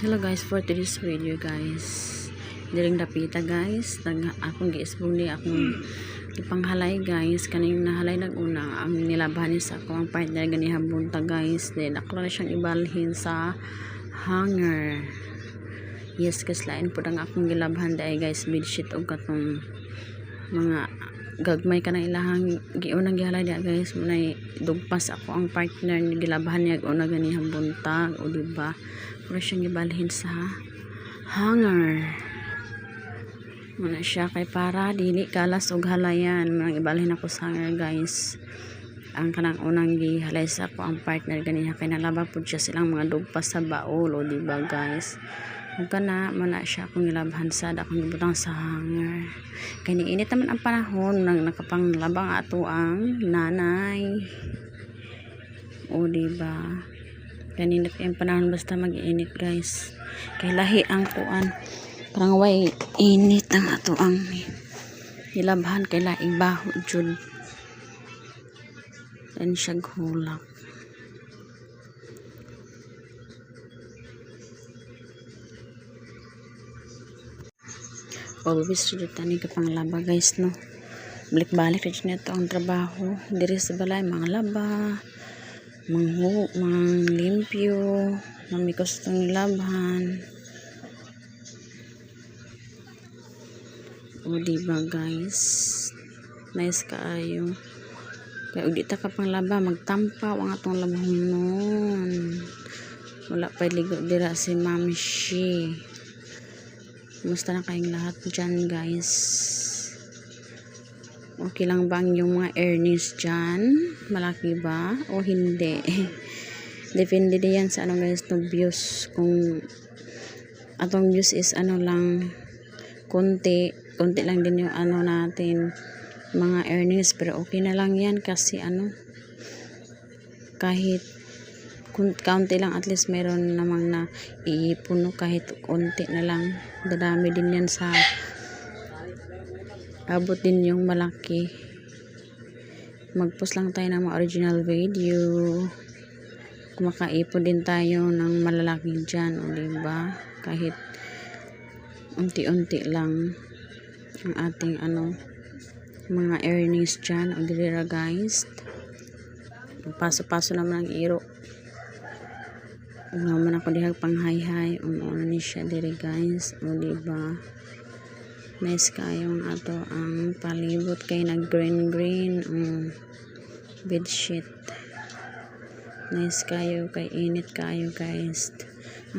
Hello guys, for today's video guys. Diring dapita guys. Nag akong giisbong ni akong ipanghalay guys. Kaning nahalay nag-una ang nilabahan sa ako ang partner gani habunta guys. Then ako na siyang ibalhin sa hanger. Yes, guys, lain po ang akong gilabhan dahil guys, bedsheet o katong mga gagmay ka na ilahang giunang gihalay dia guys munay dugpas ako ang partner ni gilabahan niya una gani buntag o diba pura siyang gibalhin sa hanger muna siya kay para dili kalas og halayan. Mga ibalhin ako sa hanger guys. Ang kanang unang gihalay sa ako ang partner ganiha kay nalaba pud siya silang mga dugpas sa baol o diba guys? Ug kana mana siya akong gilabhan sa akong gibutang sa hanger kay niinit naman ang panahon nang nakapanglabang ato ang nanay. O diba kaninit yung panahon basta mag-init guys. Kay lahi ang kuan. Parang way init ang ato ang hilabhan kay laing baho jud and siya hulak always rin tani ka pang laba guys no? Balik-balik rin nito ang trabaho. Diri sa balay mga laba manghu mang limpyo mamikos tong labhan o diba guys? Nice kaayo kaya ug ta ka pang laba magtampaw ang atong labhon nun. Wala pa ligo dira si mami shi. Kumusta na kayong lahat dyan guys? Okay lang ba ang yung mga earnings dyan? Malaki ba? O hindi? Depende din yan sa ano guys no views. Kung atong views is ano lang konti. Konti lang din yung ano natin mga earnings. Pero okay na lang yan kasi ano kahit kaunti lang at least meron namang na iipuno kahit konti na lang dadami din yan sa abot din yung malaki. Magpost lang tayo ng original video. Kumakaipon din tayo ng malalaki dyan o diba? Kahit unti-unti lang ang ating ano mga earnings dyan o dira guys? Paso-paso naman ang iro. Naman ako dihag pang hi hi umuuna ni siya diri guys? O diba nice kayong ato ang palibot kay nag green green um, bedsheet. Nice kayo kay init kayo guys